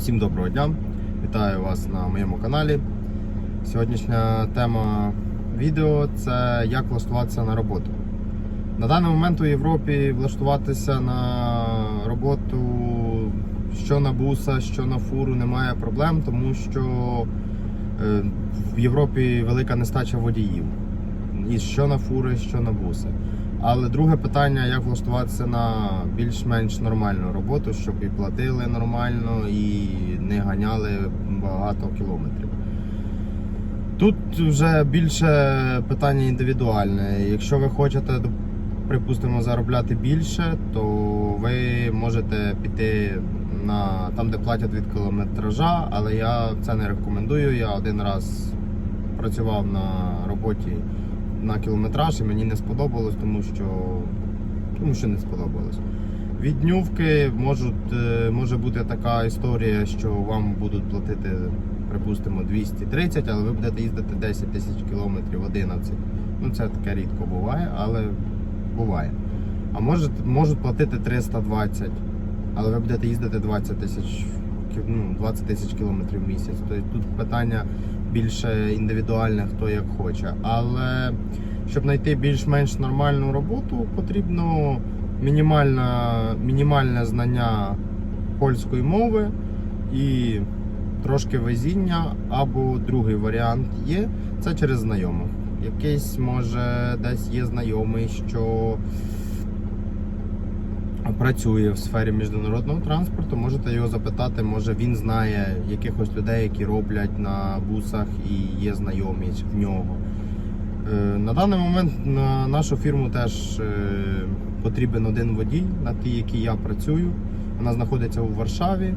Усім доброго дня! Вітаю вас на моєму каналі. Сьогоднішня тема відео це як влаштуватися на роботу. На даний момент у Європі влаштуватися на роботу що на буса, що на фуру немає проблем, тому що е, в Європі велика нестача водіїв. І що на фури, що на буси. Але друге питання, як влаштуватися на більш-менш нормальну роботу, щоб і платили нормально, і не ганяли багато кілометрів. Тут вже більше питання індивідуальне. Якщо ви хочете, припустимо, заробляти більше, то ви можете піти на там, де платять від кілометража, але я це не рекомендую. Я один раз працював на роботі на кілометраж і мені не сподобалось, тому що, тому що не сподобалось. Від днювки можуть, е, може бути така історія, що вам будуть платити, припустимо, 230, але ви будете їздити 10 тисяч кілометрів, 11. Ну це таке рідко буває, але буває. А можуть, можуть платити 320, але ви будете їздити 20 тисяч ну, 20 тисяч кілометрів в місяць. Тобто тут питання більше індивідуальне, хто як хоче. Але щоб знайти більш-менш нормальну роботу, потрібно мінімальне знання польської мови і трошки везіння, або другий варіант є це через знайомих. Якийсь може десь є знайомий, що працює в сфері міжнародного транспорту, можете його запитати, може він знає якихось людей, які роблять на бусах і є знайомі в нього. Е, На даний момент на нашу фірму теж е, потрібен один водій, на тій, якій я працюю. Вона знаходиться у Варшаві.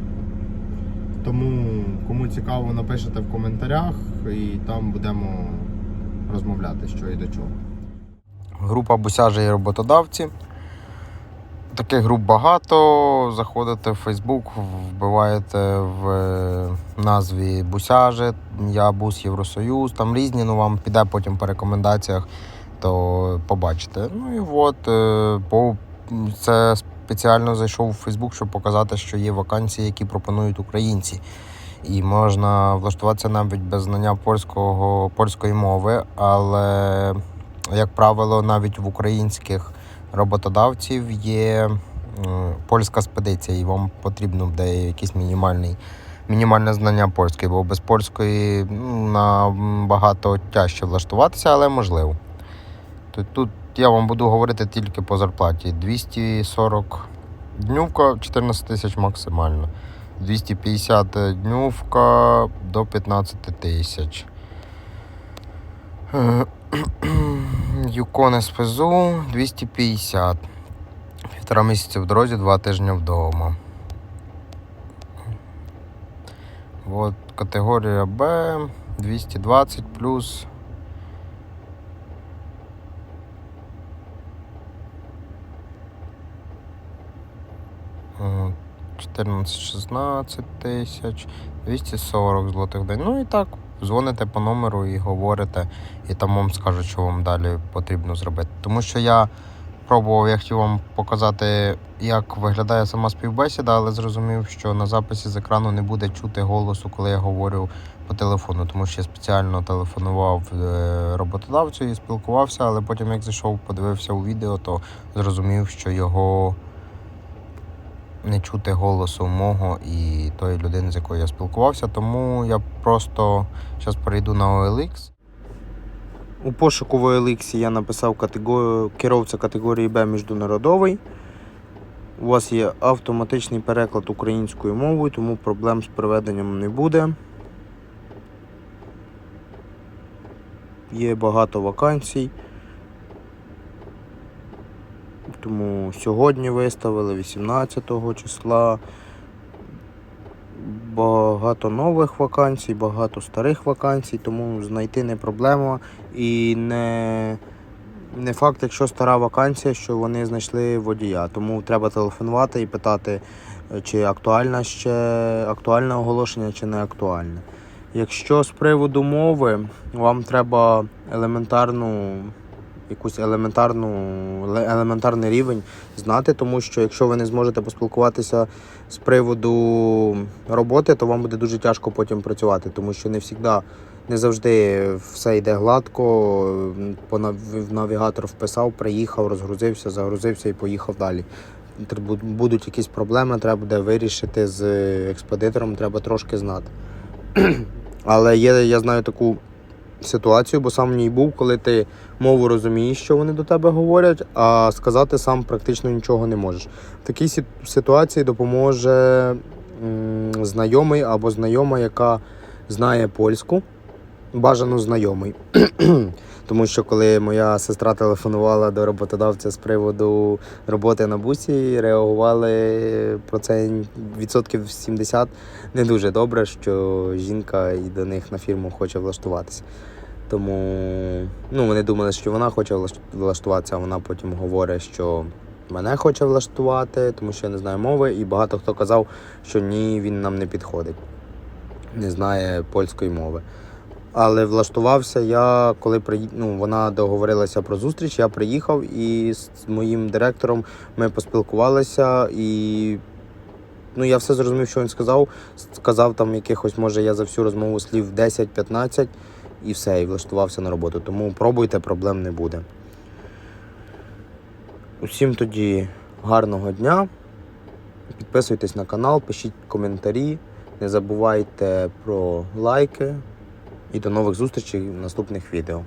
Тому кому цікаво, напишете в коментарях і там будемо розмовляти, що і до чого. Група бусяжі і роботодавці. Таких груп багато. Заходите в Facebook, вбиваєте в е, назві бусяжі, я бус Євросоюз, там різні, ну вам піде потім по рекомендаціях, то побачите. Ну і от е, по це спеціально зайшов у Facebook, щоб показати, що є вакансії, які пропонують українці. І можна влаштуватися навіть без знання польського, польської мови, але, як правило, навіть в українських роботодавців є польська спедиція, і вам потрібно буде якийсь мінімальний, мінімальне знання польської, бо без польської ну, набагато тяжче влаштуватися, але можливо. Тут, тут я вам буду говорити тільки по зарплаті. 240 днювка, 14 тисяч максимально. 250 днювка до 15 тисяч. Юкон СПЗУ 250. Півтора місяця в дорозі, два тижні вдома. От категорія Б 220 плюс. Е, 14-16 тисяч, 240 злотих день. Ну і так, дзвоните по номеру і говорите, і там вам скажуть, що вам далі потрібно зробити. Тому що я пробував, я хотів вам показати, як виглядає сама співбесіда, але зрозумів, що на записі з екрану не буде чути голосу, коли я говорю по телефону, тому що я спеціально телефонував е, роботодавцю і спілкувався, але потім, як зайшов, подивився у відео, то зрозумів, що його не чути голосу мого і тої людини, з якою я спілкувався. Тому я просто зараз перейду на OLX. У пошуку в OLX я написав категорію, керовця категорії Б міжнародовий. У вас є автоматичний переклад українською мовою, тому проблем з проведенням не буде. Є багато вакансій. Тому сьогодні виставили 18 числа. Багато нових вакансій, багато старих вакансій, тому знайти не проблема. І не, не факт, якщо стара вакансія, що вони знайшли водія. Тому треба телефонувати і питати, е, чи актуальне ще актуальне оголошення, чи не актуальне. Якщо з приводу мови вам треба елементарну якусь елементарну, елементарний рівень знати, тому що якщо ви не зможете поспілкуватися з приводу роботи, то вам буде дуже тяжко потім працювати, тому що не завжди, не завжди все йде гладко. в навігатор вписав, приїхав, розгрузився, загрузився і поїхав далі. Будуть якісь проблеми, треба буде вирішити з експедитором, треба трошки знати. Але є, я знаю таку ситуацію, бо сам в ній був, коли ти мову розумієш, що вони до тебе говорять, а сказати сам практично нічого не можеш. В такій ситуації допоможе знайомий або знайома, яка знає польську, бажано знайомий. Тому що коли моя сестра телефонувала до роботодавця з приводу роботи на бусі, реагували про це відсотків 70 не дуже добре, що жінка і до них на фірму хоче влаштуватися. Тому ну, вони думали, що вона хоче влаш- влаштуватися, а вона потім говорить, що мене хоче влаштувати, тому що я не знаю мови, і багато хто казав, що ні, він нам не підходить, не знає польської мови. Але влаштувався я, коли приї... ну, вона договорилася про зустріч, я приїхав і з моїм директором ми поспілкувалися і ну, я все зрозумів, що він сказав. Сказав там якихось, може, я за всю розмову слів 10-15 і все, і влаштувався на роботу. Тому пробуйте, проблем не буде. Усім тоді гарного дня. Підписуйтесь на канал, пишіть коментарі, не забувайте про лайки і до нових зустрічей в наступних відео.